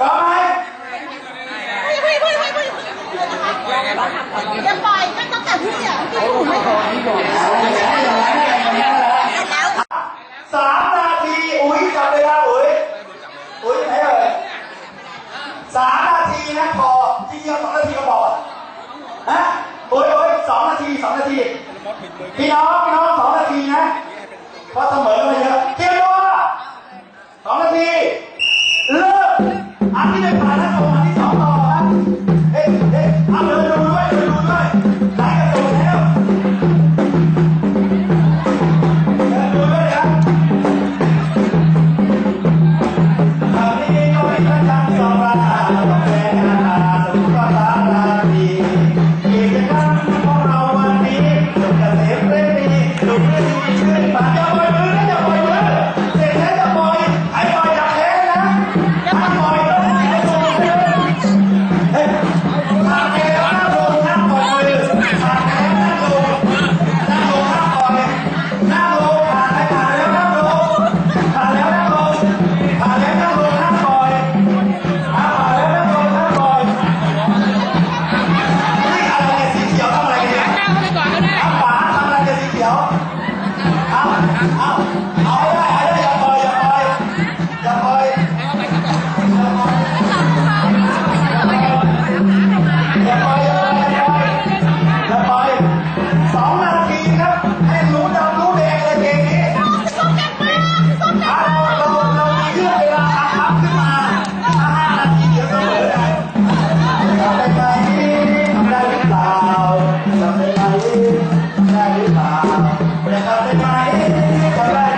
พร้อมไหมอย่าปล่อยก็ตั้งแต่พี่อะพี่ถูกไหมสามนาที อุ้ยจับเวลาอุ้ยอุ้ยไหนเอ่ยสามนาทีนะพอจริงๆสองนาทีก็พอฮะโอ้ยโอ้ยสองนาทีสองนาทีพี่น้องพี่น้องสองนาทีนะเพราะเสมอมาเยอะเตรียมตัวสองนาที 拿你的卡来还我 out. Preparé para él,